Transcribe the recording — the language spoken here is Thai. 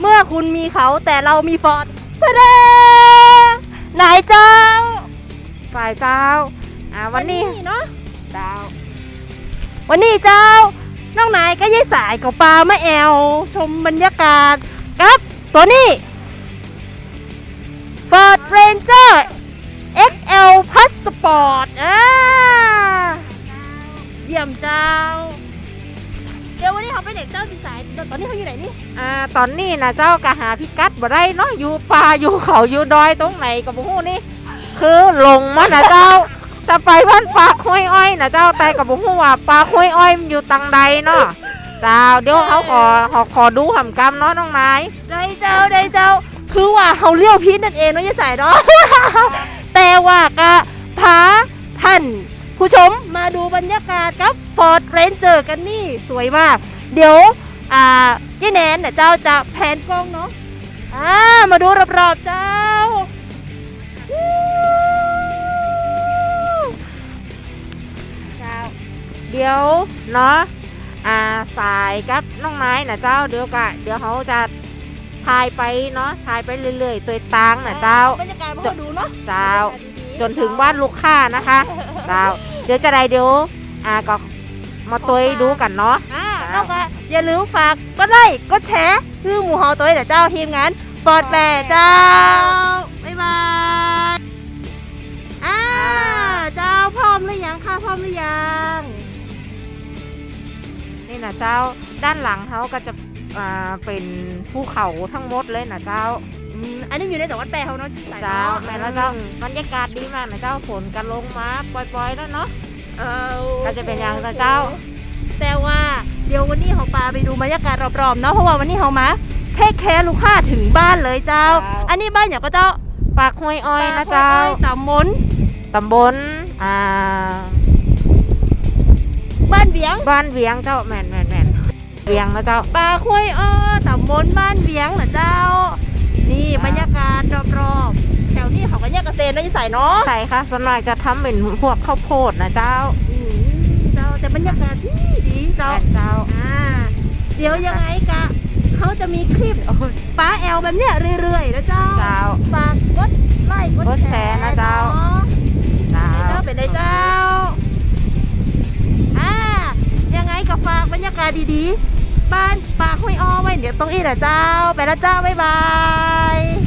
เขาแต่เรามีฟอร์ดทะเดไหนเจ้าฝ่ายเจ้าอ่าวันนี้เนาะเจ้า วันนี้เจ้า น้องนายก็ย่ายสายกับปลามาแอว ชมบรรยากาศครับตัวนี้ Ford Ranger XL Passport อ่าเยี่ยมเจ้า เดี๋ยววันนี้เขาไปไหนเจ้าสีสายตอนนี้เขาอยู่ไหนนี่อ่าตอนนี้นะเจ้ากะหาพิกัดบ่ได้เนาะอยู่ป่าอยู่เขาอยู่ดอยตรงไหนกับบูนี่คือลงมานะเจ้า จะไปบ้านปลาคุยอ้อยนะเจ้าแต่กับบูว่าปลาคุยอ้อยมันอยู่ตังใดเนาะเจ้าเดี๋ยวเขาขอขอขอดูหำกำเนาะน้องนายได้เจ้าได้เจ้า คือว่าเขาเลี้ยวพิษนั่นเองเนาะยายสายเนาะแต่ว่าก็พาท่านผู้ชมมาดูบรรยากาศกับ Ford Ranger กันนี่ สวยมาก เดี๋ยวอ่ายายแนนเนี่ยเจ้าจะแผนกล้องเนาะอ่ามาดูรอบๆเจ้าวู้เจ้า เดี๋ยวเนาะอ่าสายกับน้องไม้นะเจ้าเดี๋ยวกะเดี๋ยวเขาจะถ่ายไปเนาะถ่ายไปเรื่อยๆตัวตังนะเจ้าบรรยากาศพวกเราดูเนาะเจ้า จนถึงบ้านลูกค้านะคะ เจ้า เดี๋ยวจะได้เดี๋ยวอ่าก็มาตัวดูกันเนาะ อ่าแล้วก็อย่าลืมฝากกดไลค์กดแชร์คือหมูเฮาตัวเดี๋ยวเจ้าทีมงานปอดแปรเจ้า บ๊ายบายอ่าเจ้าพร้อมหรือยังคะพร้อมหรือยังนี่นะเจ้าด้านหลังเขาก็จะอ่าเป็นภูเขาทั้งหมดเลยนะเจ้าอืมอันนี้อยู่ในจังหวัดแปรเขาเนาะสยเจ้าเนาะแม่แล้วเจ้าบรรยากาศดีมากนะเจ้าฝนกันลงมาปล่อยๆแล้วเนาะ เอาก็จะเป็นอย่างนะเจ้า แต่ว่า เดี๋ยววันนี้เขาปาไปดูบรรยากาศรอบๆเนาะเพราะว่าวันนี้เขามาแค่แค่ลูกค้าถึงบ้านเลยเจ้าเจ้า อันนี้บ้านอย่างก็เจ้าปากห้วยอ้อยนะเจ้าตำมนตำบลอ่าบ้านเวียงบ้านเวียงเจ้าแม่นแม่นแม่นเวียงนะเจ้าปลาคุยอ้อตำบลบ้านเวียงเหรอเจ้า นี่จ้าบรรยากาศรอบๆแถวนี้เขาก็แยกเกษตรนะยี่ใส่เนาะใช่ค่ะส่วนมากจะทำเป็นพวกข้าวโพดนะเจ้าอืมเจ้าแต่บรรยากาศที่ดีเจ้าแม่นเจ้าอ่า เดี๋ยวยังไงกะเขาจะมีคลิปป้าแอลแบบเนี้ยเรื่อยๆนะเจ้าเจ้าฝากกดไลค์กกดดแชแชร์ร์นะเจ้าเนาะเจ้าเจ้าเป็นไงเจ้าอ่ายังไงก็ฝากบรรยากาศดีๆ บ้านปากห้วยอ้อไว้เดี๋ยวตรงนี้แหละเจ้า ไปแล้วเจ้า บ๊ายบาย